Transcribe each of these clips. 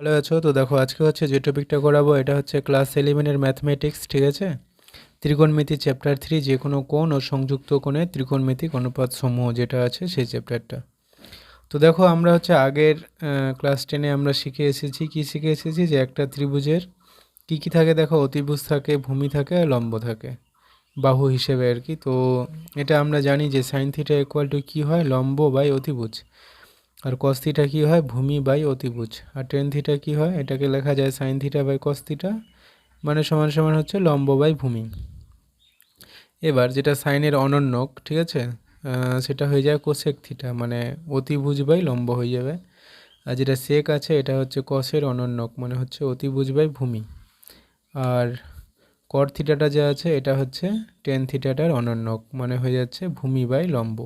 ভালো আছো? তো দেখো, আজকে হচ্ছে যে টপিকটা করাবো, এটা হচ্ছে ক্লাস ইলেভেনের ম্যাথমেটিক্স ঠিক আছে? ত্রিকোণমিতি চ্যাপ্টার থ্রি যে কোনো কোণ ও সংযুক্ত কোণে ত্রিকোণমিতিক অনুপাত সমূহ যেটা আছে সেই চ্যাপ্টারটা তো দেখো, আমরা হচ্ছে আগের ক্লাস টেনে আমরা শিখে এসেছি, কি শিখে এসেছি? যে একটা ত্রিভুজের কি কি থাকে দেখো? অতিভুজ থাকে, ভূমি থাকে, আর লম্ব থাকে, বাহু হিসেবে আর কি। তো এটা আমরা জানি যে সাইন থিটা ইকুয়াল টু কী হয়? লম্ব বাই অতিভুজ। আর কস থিটা কী হয়? ভূমি বাই অতিভুজ। আর টেন থিটা কী হয়? এটাকে লেখা যায় sine theta by cos theta মানে সমান সমান হচ্ছে লম্ব বাই ভূমি। এবার যেটা সাইনের অনন্যক ঠিক আছে? সেটা হয়ে যায় কোসেক থিটা মানে অতিভুজ বাই লম্ব হয়ে যাবে। আর যেটা সেক আছে, এটা হচ্ছে কসের অনন্যক মানে হচ্ছে অতিভুজ বাই ভূমি। আর কর থিটাটা যে আছে, এটা হচ্ছে টেন থিটাটার অনন্যক মানে হয়ে যাচ্ছে ভূমি বাই লম্ব।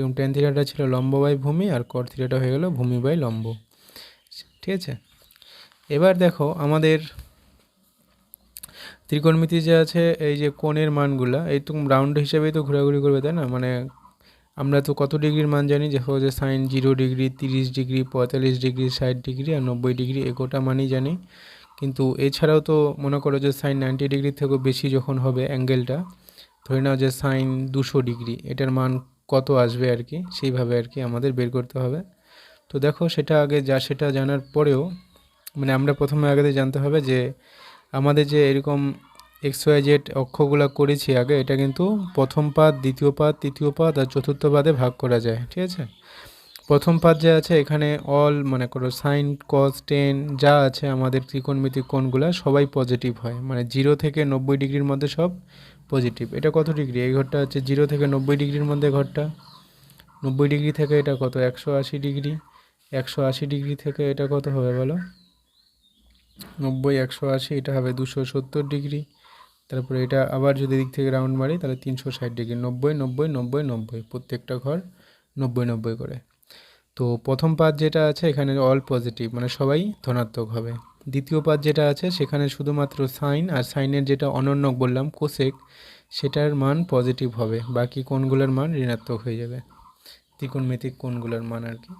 যেরকম টেন থিটাটা ছিল লম্ব বাই ভূমি আর কর থিটাটা হয়ে গেল ভূমি বাই লম্ব। ঠিক আছে? এবার দেখো আমাদের ত্রিকোণমিতি যে আছে, এই যে কোণের মানগুলা, এই তো রাউন্ড হিসেবেই তো ঘোরাঘুরি করবে, তাই না? মানে আমরা তো কত ডিগ্রির মান জানি? দেখো যে সাইন জিরো ডিগ্রি তিরিশ ডিগ্রি পঁয়তাল্লিশ ডিগ্রি ষাট ডিগ্রি আর নব্বই ডিগ্রি এগোটা মানই জানি। কিন্তু এছাড়াও তো মনে করো যে সাইন নাইনটি ডিগ্রি থেকেও বেশি যখন হবে অ্যাঙ্গেলটা ধরে নাও যে সাইন দুশো ডিগ্রি এটার মান কত আসবে আর কি, সেইভাবে আর কি আমাদের বের করতে হবে। তো দেখো সেটা আগে যা সেটা জানার পরেও মানে আমরা প্রথমে আগে জানতে হবে যে, আমাদের যে এরকম এক্স ওয়াই জেড অক্ষগুলো করেছি আগে, এটা কিন্তু প্রথম পাদ দ্বিতীয় পাদ তৃতীয় পাত আর চতুর্থ পাদে ভাগ করা যায়, ঠিক আছে? প্রথম পাদ যে আছে, এখানে অল মানে করো সাইন কস টেন যা আছে আমাদের ত্রিকোণমিতিক কোণগুলো সবাই পজিটিভ হয়। মানে জিরো থেকে নব্বই ডিগ্রির মধ্যে সব পজিটিভ এটা কত ডিগ্রি? এই ঘরটা হচ্ছে জিরো থেকে নব্বই ডিগ্রির মধ্যে ঘরটা। নব্বই ডিগ্রি থেকে এটা কত? একশো আশি ডিগ্রি। একশো আশি ডিগ্রি থেকে এটা কত হবে বলো? নব্বই, একশো আশি, এটা হবে দুশো সত্তর ডিগ্রি। তারপরে এটা আবার যদি দিক থেকে রাউন্ড মারি, তাহলে তিনশো ষাট ডিগ্রি। নব্বই নব্বই নব্বই নব্বই। প্রত্যেকটা ঘর নব্বই নব্বই করে। তো প্রথম পাত যেটা আছে এখানে অল পজিটিভ মানে সবাই ধনাত্মক হবে। দ্বিতীয় পাত যেটা আছে সেখানে শুধুমাত্র সাইন, আর সাইনের যেটা অনন্যক বললাম, কোসেক, সেটার মান পজিটিভ হবে। বাকি কোনগুলোর মান ঋণাত্মক হয়ে যাবে। ত্রিকোণমিতিক কোনগুলোর মান আর কি।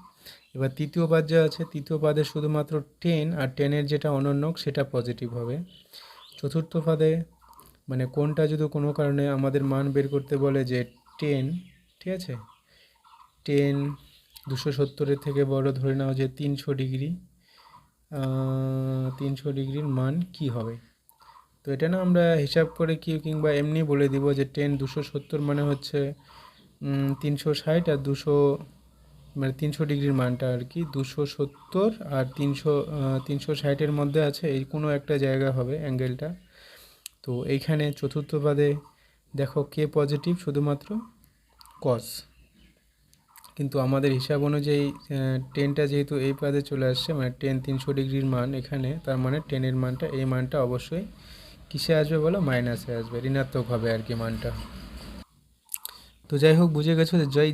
এবার তৃতীয় পাদ যা আছে, তৃতীয় পাদে শুধুমাত্র টেন আর টেনের যেটা অনন্যক, সেটা পজিটিভ হবে। চতুর্থ পাদে মানে কোনটা যদি কোনো কারণে আমাদের মান বের করতে বলে যে টেন ঠিক আছে? টেন দুশো সত্তরের থেকে বড় ধরে নাও যে তিনশো ডিগ্রি তিনশো ডিগ্রির মান কি হবে? তো এটা না আমরা হিসাব করে কি কিংবা এমনি বলে দিব যে টেন দুশো সত্তর মানে হচ্ছে তিনশো ষাট আর দুশো মানে তিনশো ডিগ্রির মানটা আর কি, দুশো সত্তর আর তিনশো তিনশো ষাটের মধ্যে আছে এই কোনো একটা জায়গা হবে অ্যাঙ্গেলটা। তো এইখানে চতুর্থ পাদে দেখো কে পজিটিভ শুধুমাত্র? কস। কিন্তু আমাদের হিসাব অনুযায়ী টেনটা যেহেতু এই পাদে চলে আসছে মানে টেন তিনশো ডিগ্রির মান এখানে, তার মানে টেনের মানটা, এই মানটা অবশ্যই কিসে আসবে বলো? মাইনাসে আসবে, ঋণাত্মক হবে আর কি মানটা। তো যাই হোক, বুঝে গেছো যে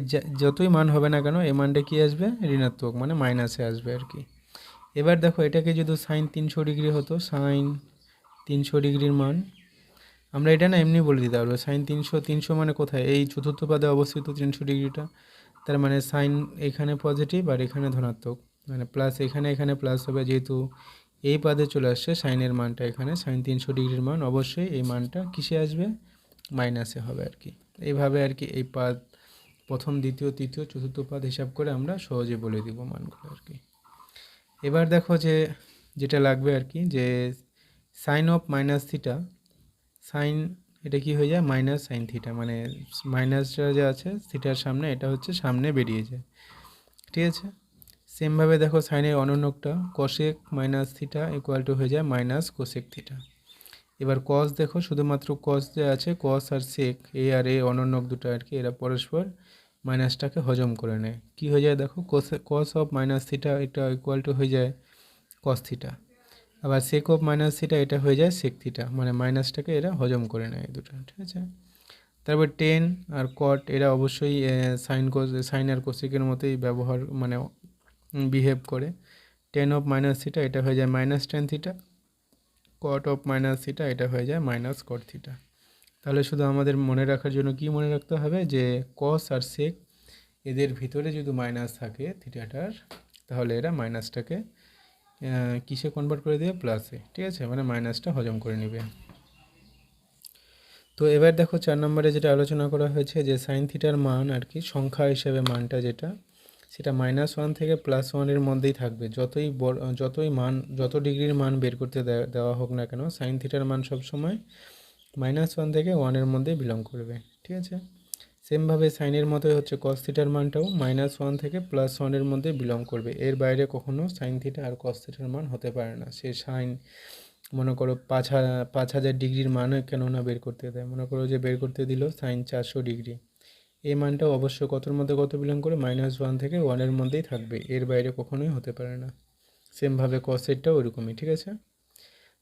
যতই মান হবে না কেন, এই মানটা কী আসবে? ঋণাত্মক মানে মাইনাসে আসবে আর কি। এবার দেখো, এটাকে যদি সাইন তিনশো ডিগ্রি হতো সাইন তিনশো ডিগ্রির মান, আমরা এটা না এমনি বলে দিতে পারব সাইন তিনশো তিনশো মানে কোথায়? এই চতুর্থ পাদে অবস্থিত তিনশো ডিগ্রিটা। তার মানে সাইন এখানে পজিটিভ আর এখানে ধনাত্মক। মানে প্লাস এখানে এখানে প্লাস হবে যেহেতু এই পাদে চলে আসছে সাইনের মানটা এখানে সাইন তিনশো ডিগ্রির মান, অবশ্যই এই মানটা কিসে আসবে? মাইনাসে হবে আর কি এইভাবে আর কি এই পাদ, প্রথম, দ্বিতীয়, তৃতীয়, চতুর্থ পাদ হিসাব করে আমরা সহজে বলে দিব মানগুলো আর কি এবার দেখো যে যেটা লাগবে আর কি যে sine of minus theta sine এটা কি হয়ে যায়? মাইনাস সাইন থিটা মানে মাইনাসটা যে আছে থিটার সামনে, এটা হচ্ছে সামনে বেরিয়ে যায়। ঠিক আছে? সেমভাবে দেখো সাইনের অনন্যকটা cosec minus theta equal to হয়ে যায় মাইনাস কোশেক থিটা এবার কস দেখো, শুধুমাত্র কস যে আছে কস আর সেক এ আর এ অনন্যক দুটো আর কি, এরা পরস্পর মাইনাসটাকে হজম করে নেয়। কী হয়ে যায় দেখো? Cos cos of minus theta এটা ইকুয়াল টু হয়ে যায় কস থিটা আবার সেক অফ মাইনাস থিটা এটা হয়ে যায় সেক থিটা মানে মাইনাসটাকে এরা হজম করে নেয় দুটো, ঠিক আছে? তারপর টেন আর কট এরা অবশ্যই সাইন কোস সাইন আর কোসিকের মতোই ব্যবহার মানে বিহেভ করে। টেন অফ মাইনাস থিটা এটা হয়ে যায় minus tan theta cot of minus theta এটা হয়ে যায় মাইনাস কট থিটা তাহলে শুধু আমাদের মনে রাখার জন্য কি মনে রাখতে হবে? যে কস আর সেক এদের ভিতরে যদি মাইনাস থাকে থিটাটার তাহলে এরা মাইনাসটাকে কিসে কনভার্ট করে দেবে? প্লাসে ঠিক আছে? মানে মাইনাসটা হজম করে নেবে। তো এবার দেখো চার নম্বরে যেটা আলোচনা করা হয়েছে যে সাইন থিটার মান আর কি, সংখ্যা হিসেবে মানটা যেটা, সেটা মাইনাস ওয়ান থেকে প্লাস ওয়ানের মধ্যেই থাকবে। যতই যতই মান, যত ডিগ্রির মান বের করতে দেওয়া হোক না কেন সাইন থিটার মান সবসময় মাইনাস ওয়ান থেকে ওয়ানের মধ্যে বিলং করবে, ঠিক আছে? সেমভাবে সাইনের মতোই হচ্ছে কস থিটার মানটাও মাইনাস ওয়ান থেকে প্লাস ওয়ানের মধ্যে বিলং করবে। এর বাইরে কখনো সাইন থিটা আর কস থিটার মান হতে পারে না। সে সাইন মনে করো পাঁচ পাঁচ হাজার ডিগ্রির মানও কেন না বের করতে দেয়। মনে করো যে বের করতে দিল সাইন চারশো ডিগ্রি। এই মানটাও অবশ্য কতর মধ্যে কত বিলং করে? মাইনাস ওয়ান থেকে ওয়ানের মধ্যেই থাকবে। এর বাইরে কখনোই হতে পারে না। সেমভাবে কসেরটাও ওরকমই, ঠিক আছে?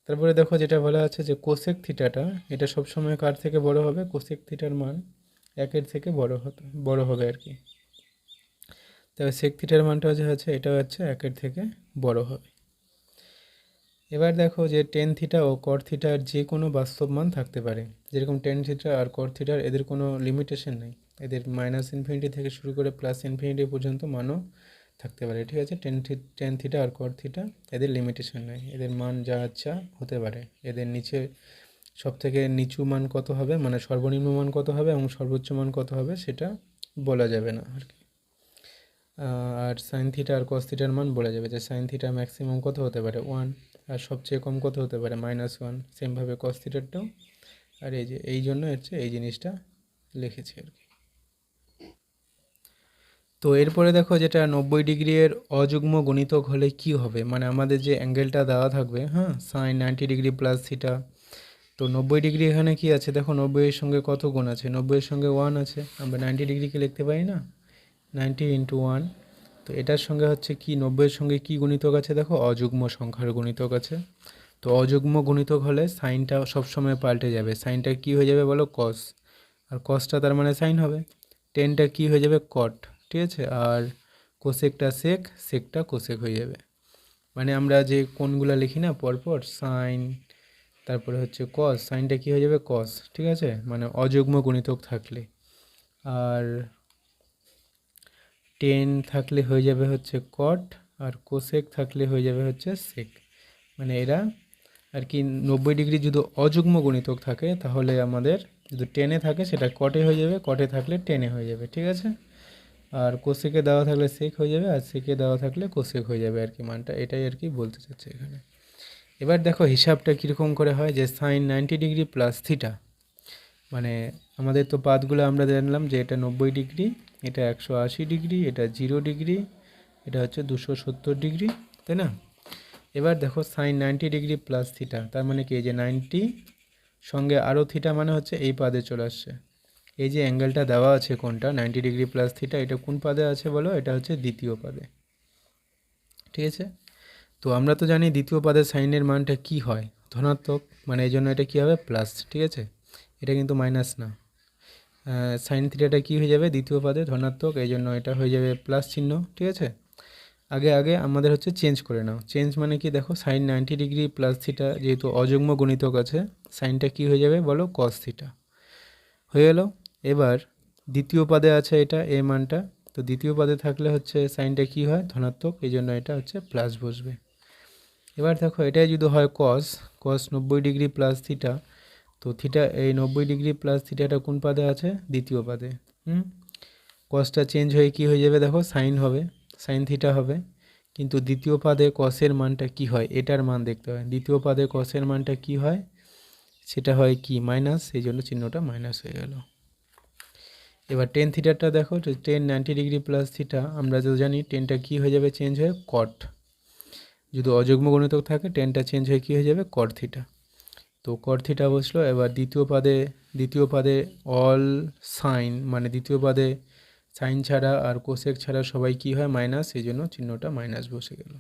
তারপরে দেখো যেটা বলা আছে যে কোসেক থিটাটা এটা সবসময় কার থেকে বড় হবে? কোসেক থিটার মান একের থেকে বড় হতে, বড় হবে আর কি। তবে সেক থিটার মানটা যে হচ্ছে এটা হচ্ছে একের থেকে বড় হবে। এবার দেখো যে টেন থিটা ও কর থিটার যে কোনো বাস্তব মান থাকতে পারে। যেরকম টেন থিটা আর কর থিটার এদের কোনো লিমিটেশন নেই। এদের মাইনাস ইনফিনিটি থেকে শুরু করে প্লাস ইনফিনিটি পর্যন্ত মানও থাকতে পারে, ঠিক আছে? টেন থি টেন থিটা আর কর থিটা এদের লিমিটেশন নেই। এদের মান যা ইচ্ছা হতে পারে। এদের নিচে সব থেকে নিচু মান কত হবে? মানে সর্বনিম্ন মান কত হবে এবং সর্বোচ্চ মান কত হবে সেটা বলা যাবে না আর কি। আর সাইন থিটা আর কস থিটার মান বলা যাবে যে সাইন থিটা ম্যাক্সিমাম কত হতে পারে? ওয়ান আর সবচেয়ে কম কত হতে পারে? মাইনাস ওয়ান সেমভাবে কস থিটারটাও আর এই যে, এই জন্য হচ্ছে এই জিনিসটা লিখেছি আর কি। তো এরপরে দেখো যেটা নব্বই ডিগ্রি এর অযুগ্ম গণিতক হলে কি হবে? মানে আমাদের যে অ্যাঙ্গেলটা দেওয়া থাকবে হ্যাঁ? Sine ninety degree plus theta তো নব্বই ডিগ্রি এখানে কি আছে? দেখো নব্বইয়ের সঙ্গে কত গুণ আছে? নব্বইয়ের সঙ্গে ওয়ান আছে। আমরা নাইনটি ডিগ্রিকে লিখতে পারি না? নাইনটি ইন্টু ওয়ান তো এটার সঙ্গে হচ্ছে কি? নব্বইয়ের সঙ্গে কি গুণিতক আছে? দেখো অযুগ্ম সংখ্যার গুণিতক আছে। তো অযুগ্ম গুণিতক হলে সাইনটা সবসময় পাল্টে যাবে। সাইনটা কি হয়ে যাবে বলো? কস আর কসটা তার মানে সাইন হবে। টেনটা কি হয়ে যাবে? কট ঠিক আছে? আর কোসেকটা সেক সেকটা কোসেক হয়ে যাবে। মানে আমরা যে কোনগুলো লিখি না, পরপর সাইন তারপরে হচ্ছে কস সাইনটা কী হয়ে যাবে? কস ঠিক আছে? মানে অযুগ্ম গুণিতক থাকলে। আর টেন থাকলে হয়ে যাবে হচ্ছে কট আর কোসেক থাকলে হয়ে যাবে হচ্ছে সেক মানে এরা আর কি নব্বই ডিগ্রি যদি অযুগ্ম গুণিতক থাকে, তাহলে আমাদের যদি টেনে থাকে, সেটা কটে হয়ে যাবে কটে থাকলে টেনে হয়ে যাবে, ঠিক আছে? আর কোসেকে দেওয়া থাকলে সেক হয়ে যাবে, আর সেকে দেওয়া থাকলে কোসেক হয়ে যাবে আর কি মানটা। এটাই আর কি বলতে চাচ্ছে এখানে। এবার দেখো হিসাবটা কীরকম করে হয় যে sine ninety degree plus theta মানে আমাদের তো পাতগুলো আমরা জানলাম যে এটা নব্বই ডিগ্রি এটা একশো আশি ডিগ্রি এটা জিরো ডিগ্রি এটা হচ্ছে দুশো সত্তর ডিগ্রি তাই না? এবার দেখো sine ninety degree plus theta তার মানে কি যে নাইনটি সঙ্গে আরও থিটা মানে হচ্ছে এই পাদে চলে আসছে। এই যে অ্যাঙ্গেলটা দেওয়া আছে কোনটা নাইনটি ডিগ্রি প্লাস থিটা এটা কোন পাদে আছে বলো? এটা হচ্ছে দ্বিতীয় পাদে। ঠিক আছে? তো আমরা তো জানি দ্বিতীয় পাদের সাইনের মানটা কি হয়? ধনাত্মক মানে এই জন্য এটা কী হবে? প্লাস, ঠিক আছে? এটা কিন্তু মাইনাস না। সাইন থিটাটা কী হয়ে যাবে? দ্বিতীয় পাদে ধনাত্মক এই জন্য এটা হয়ে যাবে প্লাস চিহ্ন, ঠিক আছে? আগে আগে আমাদের হচ্ছে চেঞ্জ করে নাও। চেঞ্জ মানে কি? দেখো, sine ninety degree plus theta যেহেতু অযুগ্ম গুণিতক আছে, সাইনটা কি হয়ে যাবে? বলো কস থিটা। হয়ে গেল এবার, দ্বিতীয় পাদে আছে এটা, এ মানটা। তো দ্বিতীয় পাদে থাকলে হচ্ছে সাইনটা কি হয়? ধনাত্মক এই জন্য এটা হচ্ছে প্লাস বসবে। এবার দেখো, এটাই যদি হয় কস কস নব্বই ডিগ্রি প্লাস থিটা তো থিটা এই নব্বই ডিগ্রি প্লাস থিটাটা কোন পাদে আছে? দ্বিতীয় পাদে। হুম? কসটা চেঞ্জ হয়ে কি হয়ে যাবে দেখো? সাইন হবে সাইন থিটা হবে। কিন্তু দ্বিতীয় পাদে কসের মানটা কি হয়? এটার মান দেখতে হয়। দ্বিতীয় পাদে কসের মানটা কি হয়? সেটা হয় কি? মাইনাস সেই জন্য চিহ্নটা মাইনাস হয়ে গেল। এবার টেন থিটারটা দেখো tan ninety degree plus theta আমরা যদি জানি টেনটা কি হয়ে যাবে? চেঞ্জ হয়ে কট যদি অযুগ্ম গণিতক থাকে টেনটা চেঞ্জ হয়ে কী হয়ে যাবে? কর থিটা তো কর থিটা বসল, এবার দ্বিতীয় পাদে দ্বিতীয় পাদে অল সাইন মানে দ্বিতীয় পাদে সাইন ছাড়া আর কোশেক ছাড়া সবাই কি হয়? মাইনাস সেই জন্য চিহ্নটা মাইনাস বসে গেল।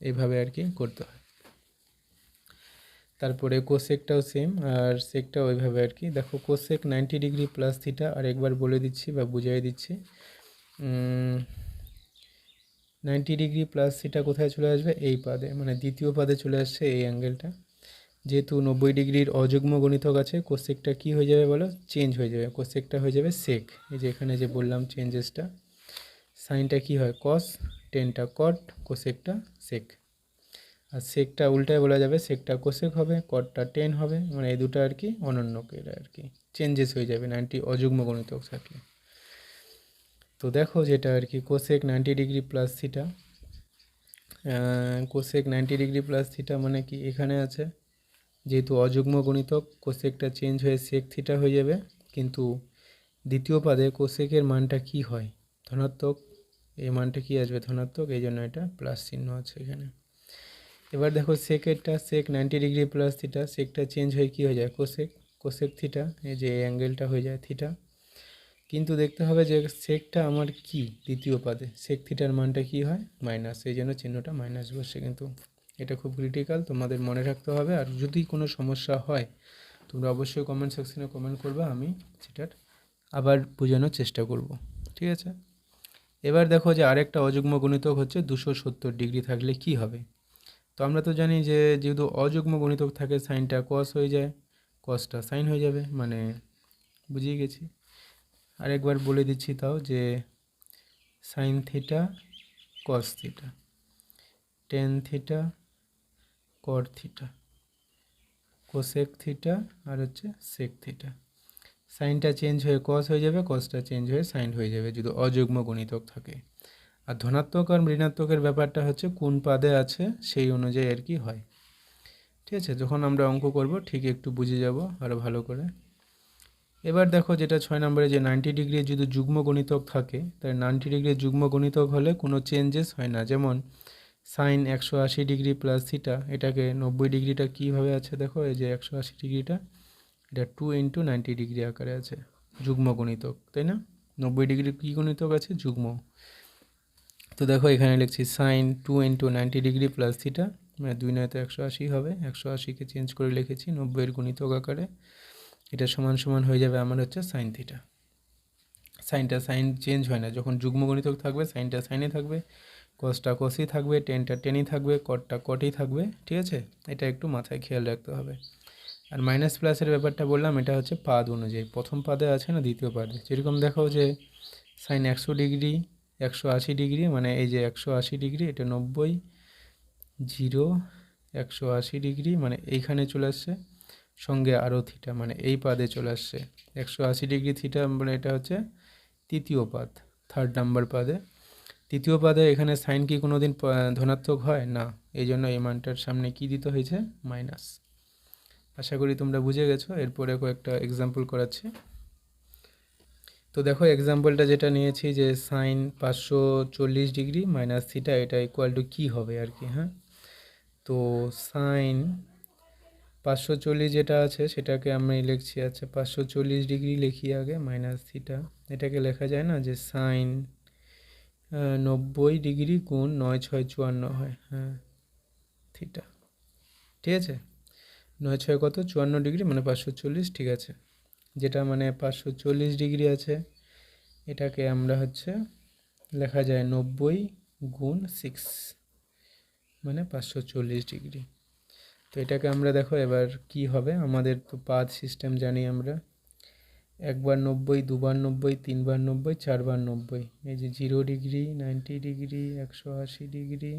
এইভাবে আর কি করতে হয়। তারপরে কোসেকটাও সেম আর সেকটাও ওইভাবে আর কি। দেখো cosec ninety degree plus theta আর একবার বলে দিচ্ছি বা বুঝিয়ে দিচ্ছি। নাইনটি ডিগ্রি প্লাস থিটা কোথায় চলে আসবে? এই পাদে মানে দ্বিতীয় পাদে চলে আসছে এই অ্যাঙ্গেলটা। যেহেতু নব্বই ডিগ্রির অযুগ্ম গণিতক আছে, কোসেকটা কি হয়ে যাবে বলো? চেঞ্জ হয়ে যাবে। কোসেকটা হয়ে যাবে সেক এই যে এখানে যে বললাম চেঞ্জেসটা সাইনটা কি হয়? কস টেনটা কট কোসেকটা সেক আর সেকটা উল্টায় বলা যাবে সেকটা কোসেক হবে কটটা টেন হবে। মানে এই দুটো আর কি অনন্যকের আর কি। চেঞ্জেস হয়ে যাবে, নাইনটি অযুগ্ম গণিতক থাকলে। তো দেখো যেটা আর কি cosec ninety degree plus theta cosec ninety degree plus theta মানে কি, এখানে আছে, যেহেতু অযুগ্ম গণিতক কোসেকটা চেঞ্জ হয়ে সেক থিটা হয়ে যাবে, কিন্তু দ্বিতীয় পাদে কোসেকের মানটা কি হয়? ধনাত্মক এই মানটা কি আসবে ধনাত্মক? এই জন্য এটা প্লাস চিহ্ন আছে এখানে। এবার দেখো সেকেরটা sec ninety degree plus theta সেকটা change হয়ে কী হয়ে যায়? কোসেক কোসেক থিটা এই যে অ্যাঙ্গেলটা হয়ে যায় থিটা কিন্তু দেখতে হবে যে সেকটা আমার কি দ্বিতীয় পাদে সেক থিটার মানটা কি হয়? মাইনাস। এই জন্য চিহ্নটা মাইনাস বসছে কিন্তু এটা খুব ক্রিটিক্যাল তোমাদের মনে রাখতে হবে। আর যদি কোনো সমস্যা হয়, তোমরা অবশ্যই কমেন্ট সেকশনে কমেন্ট করবে, আমি সেটার আবার বোঝানোর চেষ্টা করব। ঠিক আছে? এবার দেখো যে আরেকটা অযুগ্ম গণিতক হচ্ছে দুশো সত্তর ডিগ্রি থাকলে কি হবে? তো আমরা তো জানি যে যেহেতু অযুগ্ম গণিতক থাকে সাইনটা কস হয়ে যায় কসটা সাইন হয়ে যাবে মানে বুঝিয়ে গেছি। আরেকবার বলে দিচ্ছি তাও যে sine theta cos theta tan theta cot theta cosec theta আর হচ্ছে সেক থিটা সাইনটা চেঞ্জ হয়ে কস হয়ে যাবে কসটা চেঞ্জ হয়ে সাইন হয়ে যাবে যদি অযুগ্ম গণিতক থাকে। আর ধনাত্মক আর ঋণাত্মকের ব্যাপারটা হচ্ছে কোন পাদে আছে সেই অনুযায়ী আর কি হয়। ঠিক আছে, যখন আমরা অঙ্ক করব ঠিক একটু বুঝে যাব আরও ভালো করে। এবার দেখো যেটা ছয় নম্বরে যে নাইনটি ডিগ্রি যদি যুগ্ম গণিতক থাকে তাই নাইনটি ডিগ্রি যুগ্ম গণিতক হলে কোনো চেঞ্জেস হয় না। যেমন সাইন একশো আশি ডিগ্রি প্লাস থিটা এটাকে নব্বই ডিগ্রিটা কীভাবে আছে দেখো? এই যে একশো আশি ডিগ্রিটা, এটা টু ইন্টু নাইনটি ডিগ্রি আকারে আছে, যুগ্ম গণিতক, তাই না? নব্বই ডিগ্রি কী গণিতক আছে? যুগ্ম। তো দেখো এখানে লিখছি sine two into ninety degree plus theta মানে দুই নয় তো একশো আশি হবে, একশো আশিকে চেঞ্জ করে লিখেছি নব্বইয়ের গণিতক আকারে। এটা সমান সমান হয়ে যাবে আমার হচ্ছে সাইন থিটা সাইনটা সাইন চেঞ্জ হয় না। যখন যুগ্ম গণিতক থাকবে সাইনটা সাইনে থাকবে কসটা কসই থাকবে টেনটা টেনই থাকবে কটটা কটই থাকবে, ঠিক আছে? এটা একটু মাথায় খেয়াল রাখতে হবে। আর মাইনাস প্লাসের ব্যাপারটা বললাম, এটা হচ্ছে পাদ অনুযায়ী। প্রথম পাদে আছে না দ্বিতীয় পাদে? যেরকম দেখো যে সাইন একশো ডিগ্রি, একশো আশি ডিগ্রি মানে এই যে একশো আশি ডিগ্রি, এটা নব্বই, জিরো, একশো আশি ডিগ্রি মানে এইখানে চলে আসছে। সঙ্গে আরও থিটা মানে এই পাদে চলে আসছে। একশো আশি ডিগ্রি থিটা মানে এটা হচ্ছে তৃতীয় পাদ থার্ড নাম্বার পাদে। তৃতীয় পাদে এখানে সাইন কি কোনো দিন ধনাত্মক হয়? না। এই জন্য এই মানটার সামনে কি দিতে হয়েছে? মাইনাস আশা করি তোমরা বুঝে গেছো। এরপরে কয়েকটা এক্সাম্পল করাচ্ছি। তো দেখো এক্সাম্পলটা যেটা নিয়েছি যে সাইন পাঁচশো চল্লিশ ডিগ্রি মাইনাস থিটা এটা ইকুয়াল টু কী হবে আর কি হ্যাঁ? তো সাইন পাঁচশো চল্লিশ যেটা আছে সেটাকে আমি লিখছি আচ্ছা পাঁচশো চল্লিশ ডিগ্রি লিখি আগে মাইনাস থিটা এটাকে লেখা যায় না যে সাইন নব্বই ডিগ্রি গুণ নয় ছয় চুয়ান্ন হয় হ্যাঁ থিটা ঠিক আছে? নয় ছয় কত? চুয়ান্ন ডিগ্রি মানে পাঁচশো চল্লিশ, ঠিক আছে। যেটা মানে পাঁচশো চল্লিশ ডিগ্রি আছে, এটাকে আমরা হচ্ছে লেখা যায় নব্বই গুণ সিক্স মানে পাঁচশো চল্লিশ ডিগ্রি। তো এটাকে আমরা দেখো এবার কি হবে? আমাদের তো পাঁচ সিস্টেম জানি আমরা। একবার নব্বই, দুবার নব্বই, তিনবার নব্বই, চারবার নব্বই। এই যে জিরো ডিগ্রি নাইনটি ডিগ্রি একশো আশি ডিগ্রি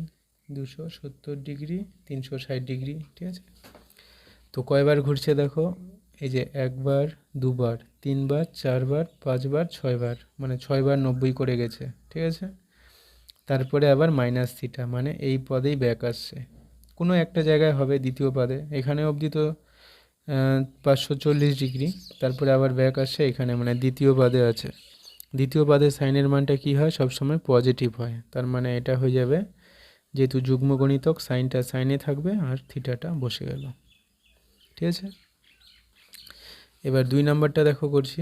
দুশো সত্তর ডিগ্রি তিনশো ষাট ডিগ্রি ঠিক আছে? তো কয়বার ঘুরছে দেখো? এই যে একবার, দুবার, তিনবার, চারবার, পাঁচবার, ছয়বার মানে ছয়বার নব্বই করে গেছে, ঠিক আছে? তারপরে আবার মাইনাস থিটা মানে এই পদেই ব্যাক আসছে। কোনো একটা জায়গায় হবে দ্বিতীয় পদে। এখানে অবধি তো পাঁচশো চল্লিশ ডিগ্রি। তারপরে আবার ব্যাক আসছে এখানে মানে দ্বিতীয় পদে আছে। দ্বিতীয় পদে সাইনের মানটা কী হয়? সবসময় পজিটিভ হয়। তার মানে এটা হয়ে যাবে, যেহেতু যুগ্ম গণিতক সাইনটা সাইনে থাকবে আর থিটাটা বসে গেল। ঠিক আছে? এবার দুই নম্বরটা দেখো করছি।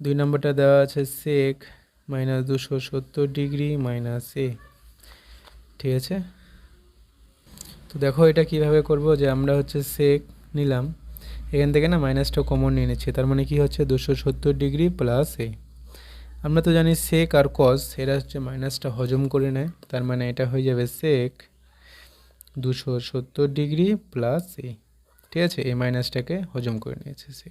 দুই নম্বরটা দেওয়া আছে সেক মাইনাস দুশো সত্তর ডিগ্রি মাইনাস এ ঠিক আছে? তো দেখো এটা কীভাবে করব যে আমরা হচ্ছে সেক নিলাম। এখান থেকে না মাইনাসটা কমন নিয়ে নিচ্ছি, তার মানে কি হচ্ছে দুশো সত্তর ডিগ্রি প্লাস এ আমরা তো জানি সেক আর কস এরা হচ্ছে মাইনাসটা হজম করে নেয়, তার মানে এটা হয়ে যাবে সেক দুশো সত্তর ডিগ্রি প্লাস এ ঠিক আছে? এই মাইনাসটাকে হজম করে নিয়েছে সে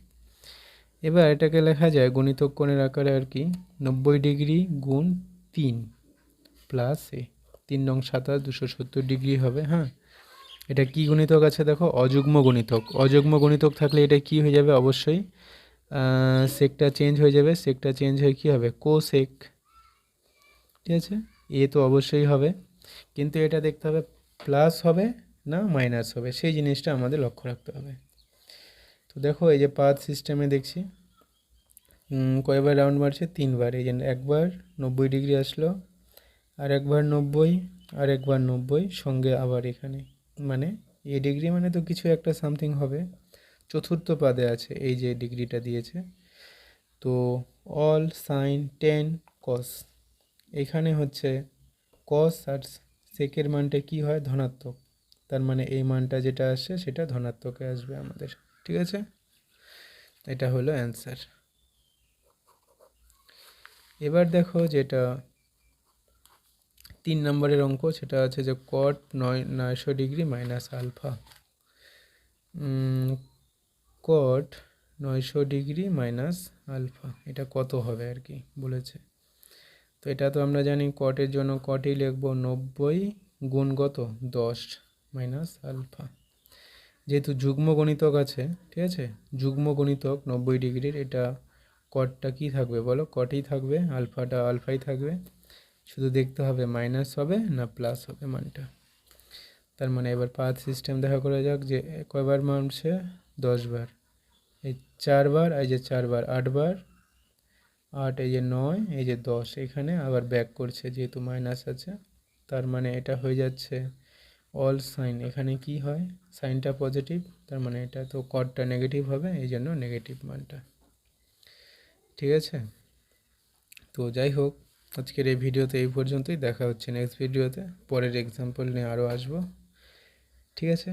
এবার এটাকে লেখা যায় গণিতক কোণের আকারে আর কি, নব্বই ডিগ্রি গুণ তিন প্লাস এ তিন নং সাতাশ দুশো সত্তর ডিগ্রি হবে হ্যাঁ? এটা কি গুণিতক আছে দেখো? অযুগ্ম গুণিতক। অযুগ্ম গুণিতক থাকলে এটা কি হয়ে যাবে? অবশ্যই সেকটা চেঞ্জ হয়ে যাবে। সেকটা চেঞ্জ হয়ে কী হবে? কোসেক ঠিক আছে? এ তো অবশ্যই হবে। কিন্তু এটা দেখতে হবে প্লাস হবে না মাইনাস হবে। সেই জিনিসটা আমাদের লক্ষ্য রাখতে হবে। তো দেখো, এই যে পাথ সিস্টেমে দেখছি। কয়বার রাউন্ড মারছে? তিনবার। এই যে একবার নব্বই ডিগ্রি আসলো, আর একবার নব্বই, আর একবার নব্বই, সঙ্গে আবার এখানে। মানে এ ডিগ্রি মানে তো কিছু একটা সামথিং হবে। চতুর্থ পাদে আছে, এই যে ডিগ্রিটা দিয়েছে। তো অল সাইন টেন কস এখানে হচ্ছে কস আর সেকের মানটা কি হয়? ধনাত্মক। তার মানে এই মানটা যেটা আসছে, সেটা ধনাত্মকে আসবে আমাদের। ঠিক আছে? এটা হলো অ্যান্সার এবার দেখো যেটা তিন নম্বরের অঙ্ক, সেটা আছে যে কট নয়, নয়শো ডিগ্রি মাইনাস আলফা কট নয়শো ডিগ্রি মাইনাস আলফা এটা কত হবে আর কি, বলেছে। তো এটা তো আমরা জানি কটের জন্য কটই লিখব নব্বই গুণ কত? দশ মাইনাস আলফা যেহেতু যুগ্ম গণিতক আছে, ঠিক আছে? যুগ্ম গণিতক নব্বই ডিগ্রির, এটা কটটা কি থাকবে বলো? কটই থাকবে আলফাটা আলফাই থাকবে। শুধু দেখতে হবে মাইনাস হবে না প্লাস হবে মানটা। তার মানে এবার পাথ সিস্টেম দেখা করা যাক যে কয়বার মানছে দশবার। এই চারবার, এই যে চারবার, আটবার। আট, এই যে নয়, এই যে দশ। এখানে আবার ব্যাক করছে যেহেতু মাইনাস আছে। তার মানে এটা হয়ে যাচ্ছে অল সাইন এখানে কি হয়? সাইনটা পজিটিভ তার মানে এটা তো কডটা নেগেটিভ হবে, এই জন্য নেগেটিভ মানটা। ঠিক আছে? তো যাই হোক আজকের এই ভিডিওতে এই পর্যন্তই। দেখা হচ্ছে নেক্সট ভিডিওতে পরের এক্সাম্পল নিয়ে আরও আসব। ঠিক আছে?